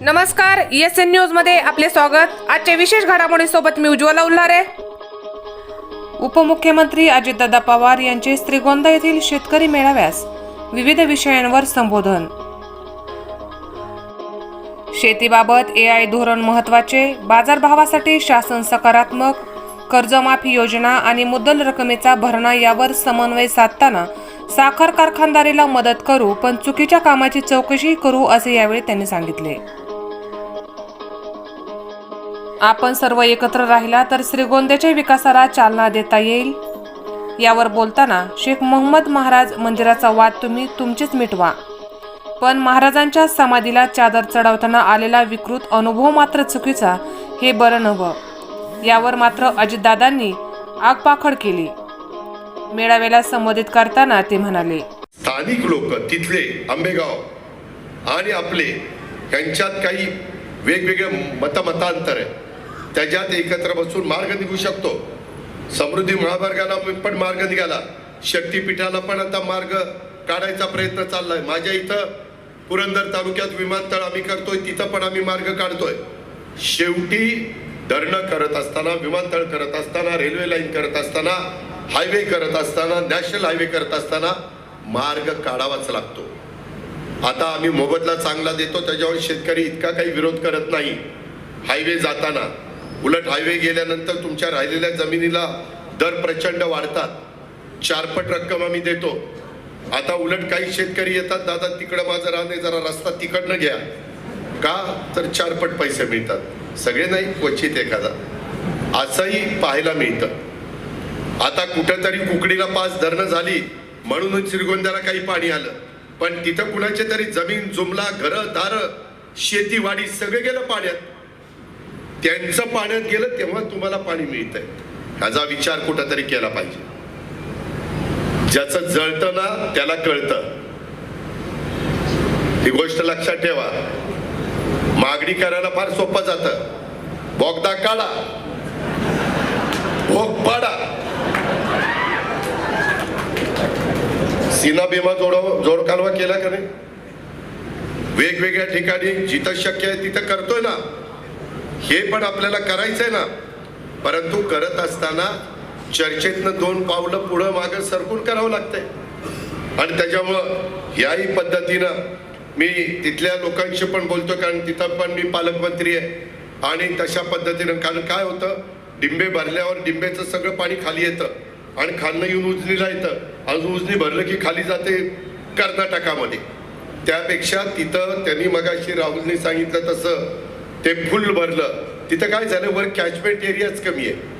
नमस्कार S N न्यूजमध्ये आपले स्वागत. आजच्या विशेष घडामोडीसोबत मी उज्ज्वला उल्हारे. उपमुख्यमंत्री अजितदादा पवार यांचे श्रीगोंदा येथील शेतकरी मेळाव्यास विविध विषयांवर संबोधन. शेतीबाबत ए आय धोरण महत्त्वाचे बाजारभावासाठी शासन सकारात्मक कर्जमाफी योजना आणि मुद्दल रकमेचा भरणा यावर समन्वय साधताना साखर कारखानदारीला मदत करू पण चुकीच्या कामाची चौकशी करू असे यावेळी त्यांनी सांगितले. आपण सर्व एकत्र राहिला तर श्रीगोंद्याच्या विकासाला चालना देता येईल. यावर बोलताना शेख मोहम्मद महाराज मंदिराचा वाद तुम्ही तुमचीच मिटवा. पण महाराजांच्या समाधीला चादर चढवताना आलेला विकृत अनुभव मात्र चुकीचा हे बरं नव्हं. यावर मात्र अजितदादांनी आगपाखड केली. मेळाव्याला संबोधित करताना ते म्हणाले स्थानिक लोक तिथले आंबेगाव आणि आपले यांच्यात काही वेगवेगळे मतमतांतर आहे. त्याच्यात एकत्र बसून मार्ग निघू शकतो. समृद्धी महामार्गाला पण मार्ग निघाला. शक्तीपीठाला पण आता मार्ग काढायचा प्रयत्न चाललाय. माझ्या इथं पुरंदर तालुक्यात विमानतळ आम्ही करतोय तिथं पण आम्ही मार्ग काढतोय. शेवटी धरणं करत असताना विमानतळ करत असताना रेल्वे लाईन करत असताना हायवे करत असताना नॅशनल हायवे करत असताना मार्ग काढावाच लागतो. आता आम्ही मोबदला चांगला देतो त्याच्यावर शेतकरी इतका काही विरोध करत नाही. हायवे जाताना उलट हायवे गेल्यानंतर तुमच्या राहिलेल्या जमिनीला दर प्रचंड वाढतात. चारपट रक्कम आम्ही देतो. आता उलट काही शेतकरी येतात दादा तिकडं माझं राहणे जरा रस्ता तिकडनं घ्या. का? तर चारपट पैसे मिळतात. सगळे नाही क्वचित एखादा. असंही पाहायला मिळतं. आता कुठंतरी कुकडीला पाच धरणं झाली म्हणूनच श्रीगोंद्याला काही पाणी आलं. पण तिथं कुणाचे तरी जमीन जुमला घरं दारं शेतीवाडी सगळं गेलं पाण्यात. त्यांचं पाण्यात गेलं तेव्हा तुम्हाला पाणी मिळतंय. ह्याचा विचार कुठंतरी केला पाहिजे. ज्याचं जळतं ना त्याला कळतं. ही गोष्ट लक्षात ठेवा. मागणी करायला फार सोपं जातं. बोगदा काढा. भोग पाडा. सीना भीमा जोडव जोड कालवा केला का नाही? वेगवेगळ्या ठिकाणी जिथं शक्य आहे तिथं करतोय ना. हे पण आपल्याला करायचंय ना. परंतु करत असताना चर्चेतनं दोन पावलं पुढं मागं सरकून करावं लागतंय. आणि त्याच्यामुळं याही पद्धतीनं मी तिथल्या लोकांशी पण बोलतो कारण तिथं पण मी पालकमंत्री आहे. आणि तशा पद्धतीनं कारण काय होतं डिंबे भरल्यावर डिंबेचं सगळं पाणी खाली येतं आणि खालनं येऊन उजनीला येतं. आणि उजनी भरलं की खाली जाते कर्नाटकामध्ये. त्यापेक्षा तिथं त्यांनी मगाशी राहुलने सांगितलं तसं ते फुल भरलं. तिथं काय झालं? वर कॅचमेंट एरियाच कमी आहे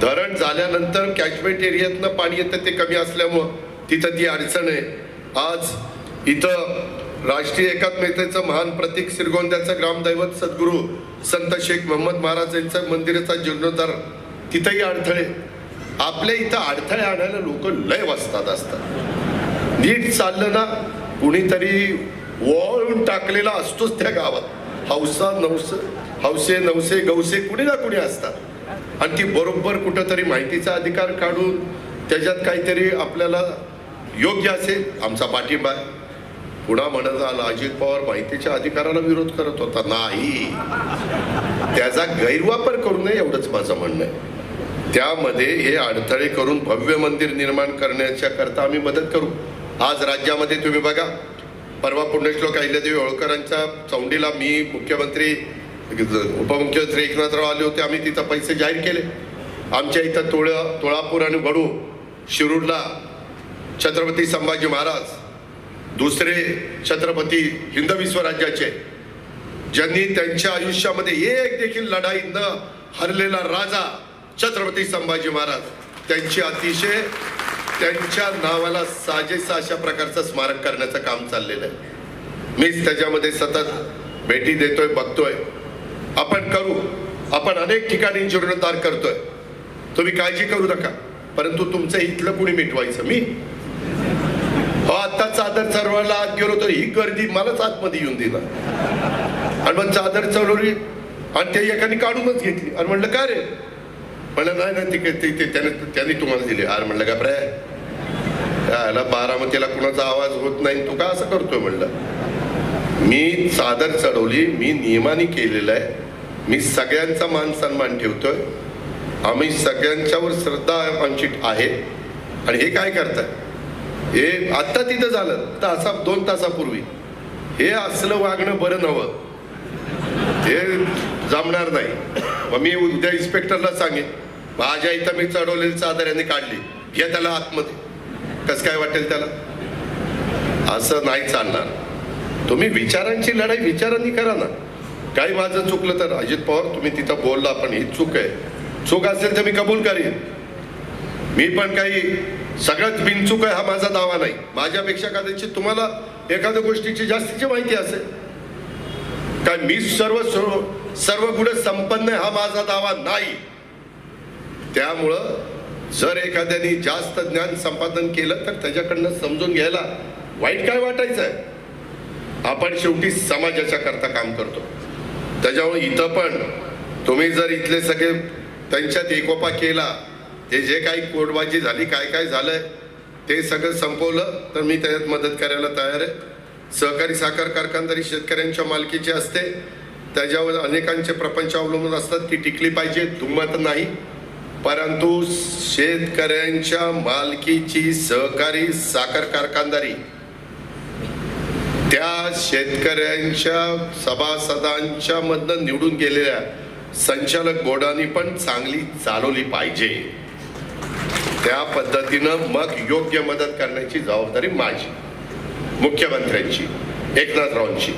धरण झाल्यानंतर कॅचमेंट एरियातनं पाणी येतं ते कमी असल्यामुळं तिथं ती अडचण आहे. आज इथं राष्ट्रीय एकात्मतेचं महान प्रतीक श्रीगोंद्याचं ग्रामदैवत सद्गुरू संत शेख मोहम्मद महाराज यांचं मंदिराचा जीर्णोद्धार तिथंही अडथळे आपल्या इथं अडथळे आणायला लोक लय वाचतात असतात. नीट चाललं ना कुणीतरी वळून टाकलेला असतोच त्या गावात. हौसा नवस हौसे नवसे गौसे कुणी ना कुणी असतात. आणि ती बरोबर कुठंतरी माहितीचा अधिकार काढून त्याच्यात काहीतरी आपल्याला योग्य असेल आमचा पाठिंबा आहे. पुन्हा म्हणत आला अजित पवार माहितीच्या अधिकाराला विरोध करत होता. नाही. त्याचा गैरवापर करू नये एवढंच माझं म्हणणं आहे. त्यामध्ये हे अडथळे करून भव्य मंदिर निर्माण करण्याच्या करता आम्ही मदत करू. आज राज्यामध्ये तुम्ही बघा परवा पुण्यश्लोक अहिल्यादेवी होळकरांच्या चौंडीला मी मुख्यमंत्री उपमुख्यमंत्री एकनाथराव आले होते. आम्ही तिथं पैसे जाहीर केले. आमच्या इथं तुळ तुळापूर आणि वडू शिरूरला छत्रपती संभाजी महाराज दुसरे छत्रपती हिंदवी स्वराज्याचे ज्यांनी त्यांच्या आयुष्यामध्ये एक देखील लढाई न हरलेला राजा छत्रपती संभाजी महाराज त्यांची अतिशय त्यांच्या नावाला साजेसा अशा प्रकारचं स्मारक करण्याचं काम चाललेलं आहे. मीच त्याच्यामध्ये सतत भेटी देतोय बघतोय. आपण करू. आपण अनेक ठिकाणी जीर्णोद्धार करतोय. तुम्ही काळजी करू नका. परंतु तुमचं इथलं कुणी मिटवायचं? मी? हो आता चादर चढवायला आत गेलो तर ही गर्दी मलाच आतमध्ये येऊन दिला. आणि मग चादर चढवली आणि ते एकाने काढूनच घेतली. आणि म्हणलं काय रे? म्हणलं नाही नाही ते ते- त्याने त्यांनी तुम्हाला दिले. आर म्हणलं का प्रय याला बारामतीला कुणाचा आवाज होत नाही तू का असं करतोय म्हणलं? मी चादर चढवली मी नियमाने केलेलं आहे. मी सगळ्यांचा मान सन्मान ठेवतोय. आम्ही सगळ्यांच्यावर श्रद्धा आमची आहे. आणि हे काय करताय? हे आत्ता तिथं झालं तासा दोन तासापूर्वी. हे असलं वागणं बरं नवं हे जमणार नाही. मग मी उद्या इन्स्पेक्टरला सांगेन माझ्या इथं मी चढवलेली चादर यांनी काढली. घ्या त्याला आतमध्ये. कसं काय वाटेल त्याला? असं नाही चालणार. तुम्ही विचारांची लढाई विचारांनी करा ना. काही माझं चुकलं तर अजित पवार तुम्ही तिथं बोलला पण ही चूक आहे. चूक असेल तर मी कबूल करीन. मी पण काही सगळ्यात बिनचूक आहे हा माझा दावा नाही. माझ्यापेक्षा कदाचित तुम्हाला एखाद्या गोष्टीची जास्तीची माहिती असेल. काय मी सर्व सर्व सर्व गुण संपन्न आहे हा माझा दावा नाही. त्यामुळं जर एखाद्याने जास्त ज्ञान संपादन केलं तर त्याच्याकडनं समजून घ्यायला वाईट काय वाटायचं आहे आपण शेवटी समाजाच्या करता काम करतो. त्याच्यामुळे इथं पण तुम्ही जर इथले सगळे त्यांच्यात एकोपा केला ते जे काही कोडबाजी झाली काय काय झालंय ते सगळं संपवलं तर मी त्याच्यात मदत करायला तयार आहे. सहकारी साखर कारखानदारी शेतकऱ्यांच्या मालकीची असते. त्याच्यावर अनेकांचे प्रपंच अवलंबून असतात. ती टिकली पाहिजे दुमत नाही. परंतु शेतकऱ्यांच्या मालकीची सहकारी साखर कारखानदारी त्या शेतकऱ्यांच्या सभासदांच्या मधनं निवडून गेलेल्या संचालक बोर्डाने पण चांगली चालवली पाहिजे. त्या पद्धतीनं मग योग्य मदत करण्याची जबाबदारी माझी मुख्यमंत्र्यांची एकनाथरावांची.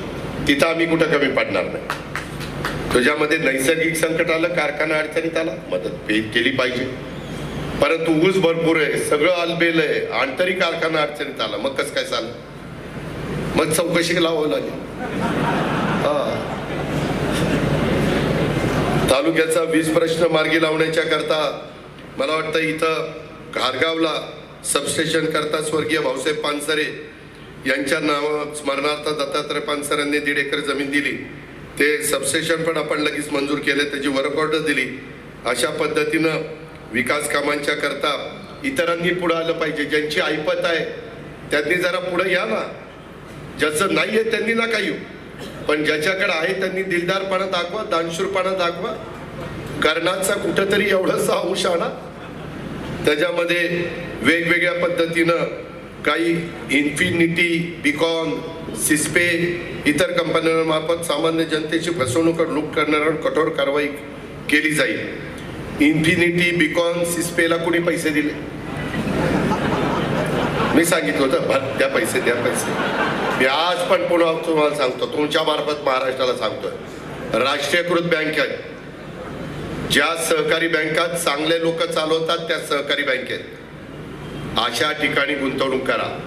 तिथं आम्ही कुठं कमी पडणार नाही. तुझ्यामध्ये नैसर्गिक संकट आलं कारखाना अडचणीत आला मदत केली पाहिजे. परंतु ऊस भरपूर आहे सगळं आलबेल आहे आंतरिक कारखाना अडचणीत आला मग कसं काय चाललं? मग चौकशी लावावं लागेल. हा. तालुक्याचा वीज प्रश्न मार्गी लावण्याच्या करता मला वाटतं इथं घारगावला सबस्टेशन करता स्वर्गीय भाऊसाहेब पानसरे यांच्या नाव स्मरणार्थ दत्तात्रय पानसरांनी दीड एकर जमीन दिली. ते सबस्टेशन पण आपण लगेच मंजूर केले त्याची वर्क ऑर्डर दिली. अशा पद्धतीनं विकास कामांच्या करता इतरांनी पुढं आलं पाहिजे. ज्यांची ऐपत आहे त्यांनी जरा पुढं या ना. ज्याचं नाही आहे त्यांनी नका येऊ. पण ज्याच्याकडे आहे त्यांनी दिलदारपणा दाखवा दानशूरपणा दाखवा. कर्णाचा कुठंतरी एवढंसा अंश आणा. त्याच्यामध्ये वेगवेगळ्या पद्धतीनं काही इन्फिनिटी बिकॉन सिस्पे इतर कंपन्यांमार्फत सामान्य जनतेची फसवणूक लूट करणाऱ्यावर कठोर कारवाई केली जाईल. इन्फिनिटी बिकॉन सिस्पेला कुणी पैसे दिले? मी सांगितलं होतं भर द्या पैसे द्या पैसे. मी आज पण पुन्हा तुम्हाला सांगतो तुमच्या मार्फत महाराष्ट्राला सांगतोय. राष्ट्रीयकृत बँक आहे. ज्या सहकारी बँकात चांगले लोक चालवतात त्या सहकारी बँकेत अशा ठिकाणी गुंतवणूक करा.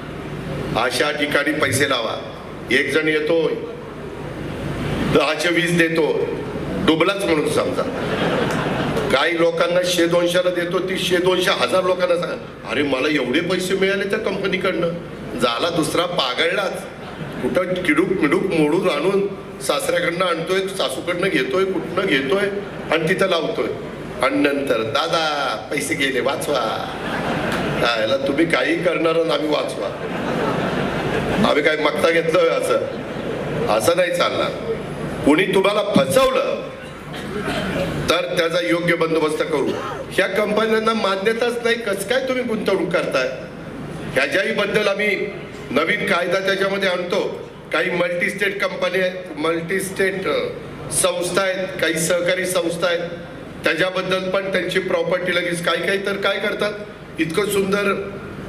अशा ठिकाणी पैसे लावा. एक जण येतोय. दहाशे वीस देतो. डुबलाच म्हणून समजा. काही लोकांना शे दोनशेला देतो ती शे दोनशे हजार लोकांना सांग अरे मला एवढे पैसे मिळाले त्या कंपनीकडनं. झाला दुसरा पागळलाच. कुठं किडूक मिडूक मोडून आणून सासऱ्याकडनं आणतोय सासूकडनं घेतोय कुठनं घेतोय आणि तिथं लावतोय. आणि नंतर दादा पैसे गेले वाचवा. याला तुम्ही काही करणार आम्ही वाचवा. आम्ही काय मागता घेतलं असं. असं नाही चालणार. कुणी तुम्हाला फसवलं तर त्याचा योग्य बंदोबस्त करू. ह्या कंपन्यांना मान्यताच नाही कसं काय तुम्ही गुंतवणूक करताय? ह्याच्याही बद्दल आम्ही नवीन कायदा त्याच्यामध्ये आणतो. काही मल्टी स्टेट कंपनी आहेत मल्टी स्टेट संस्था आहेत काही सहकारी संस्था आहेत. त्याच्याबद्दल पण त्यांची प्रॉपर्टी लगेच काही काही तर काय करतात? इतकं सुंदर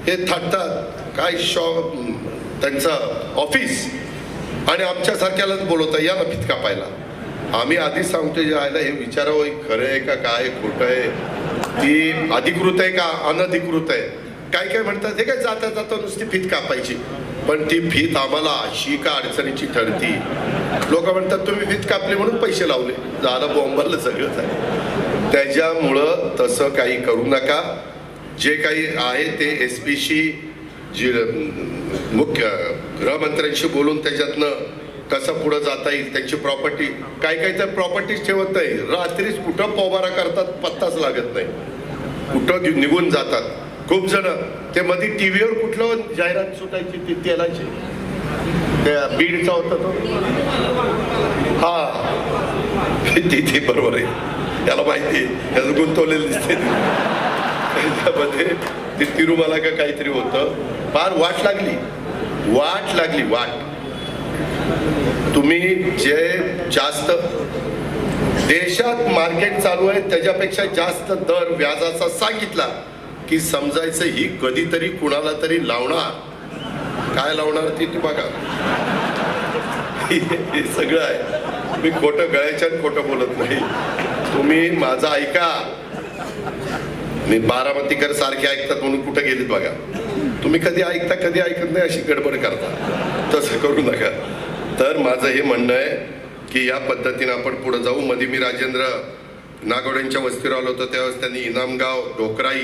हे थाटतात काय शॉ त्यांचं ऑफिस आणि आमच्यासारख्यालाच बोलवता या ना भीत कापायला आम्ही आधीच सांगतो जे आयला हे विचारावं हे खरं आहे का काय खोटं आहे? ती अधिकृत आहे का अनधिकृत आहे? काय काय म्हणतात हे काय जाता जाता नुसती फीत कापायची. पण ती फीत आम्हाला अशी का अडचणीची ठरती? लोक म्हणतात तुम्ही फीत कापली म्हणून पैसे लावले. झालं बोंबरलं सगळंच आहे त्याच्यामुळं तसं काही करू नका. जे काही आहे ते एस पीशी जी मुख्य गृहमंत्र्यांशी बोलून त्याच्यातनं कसं पुढं जाता येईल त्यांची प्रॉपर्टी काही काही तर प्रॉपर्टीज ठेवत नाही. रात्रीच कुठं पोबारा करतात पत्ताच लागत नाही. कुठं घेऊन निघून जातात. खूप जण ते मध्ये टी व्हीवर कुठलं जाहिरात सुटायची ती तेलाची? त्या बीडचा होता तो. हा. तिथे बरोबर आहे. त्याला माहिती आहे. त्याचं गुंतवलेलं दिसते त्यामध्ये ते तिरुमला का काहीतरी होतं. फार वाट लागली. वाट लागली वाट. तुम्ही जे जास्त देशात मार्केट चालू आहे त्याच्यापेक्षा जास्त दर व्याजाचा सांगितला की समजायचं ही कधीतरी कुणाला तरी लावणार. काय लावणार ती ती बघा. हे सगळं आहे. मी खोटं गळ्याच्या खोटं बोलत नाही. तुम्ही माझं ऐका. मी बारामतीकर सारखे ऐकतात म्हणून कुठं गेलीत बघा. तुम्ही कधी ऐकता कधी ऐकत नाही अशी गडबड करता. तसं करू नका. तर माझं हे म्हणणं आहे की या पद्धतीनं आपण पुढे जाऊ. मध्ये मी राजेंद्र नागोड्यांच्या वस्तीवर आलो होतो. त्यावेळेस त्यांनी इनामगाव डोकराई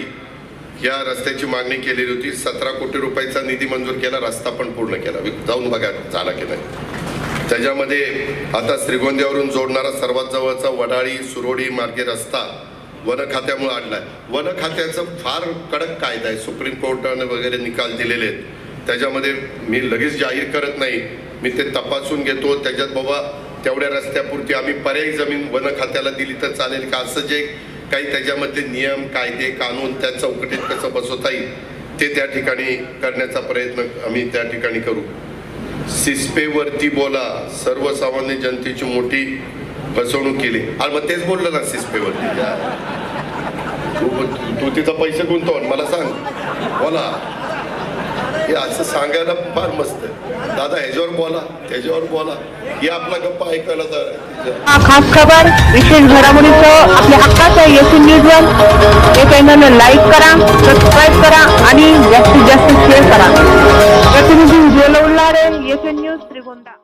या रस्त्याची मागणी केलेली होती. सतरा कोटी रुपयाचा निधी मंजूर केला. रस्ता पण पूर्ण केला. जाऊन बघा झाला की नाही. त्याच्यामध्ये आता श्रीगोंद्यावरून जोडणारा सर्वात जवळचा वडाळी सुरोडी मार्गे रस्ता वन खात्यामुळे आणलाय. वन खात्याचा फार कडक कायदा आहे. सुप्रीम कोर्टाने वगैरे निकाल दिलेले आहेत. त्याच्यामध्ये मी लगेच जाहीर करत नाही. मी ते तपासून घेतो. त्याच्यात बाबा तेवढ्या रस्त्यापुरती आम्ही पर्यायी जमीन वन खात्याला दिली तर चालेल का? असं जे काही त्याच्यामध्ये नियम कायदे कानून त्या चौकटीत कसं बसवता येईल ते त्या ठिकाणी करण्याचा प्रयत्न आम्ही त्या ठिकाणी करू. सिस्पेवरती बोला. सर्वसामान्य जनतेची मोठी फसवणूक केली. आणि मग तेच बोललं ना सिस्पेवरती. तू तू पैसे गुंतव मला सांग. बोला. हे असं सांगायला फार मस्त दादा ह्याच्यावर बोला. त्याच्यावर बोला. हे आपला गप्पा ऐकायला तर खास खबर विशेष घडामोडीचं आपल्या हक्काचं एस न्यूज वन हे चॅनल लाईक करा सबस्क्राईब करा आणि जास्तीत जास्त शेअर करा. प्रतिनिधी उज्ज्वल उल्हारे एस न्यूज त्रिगोंदा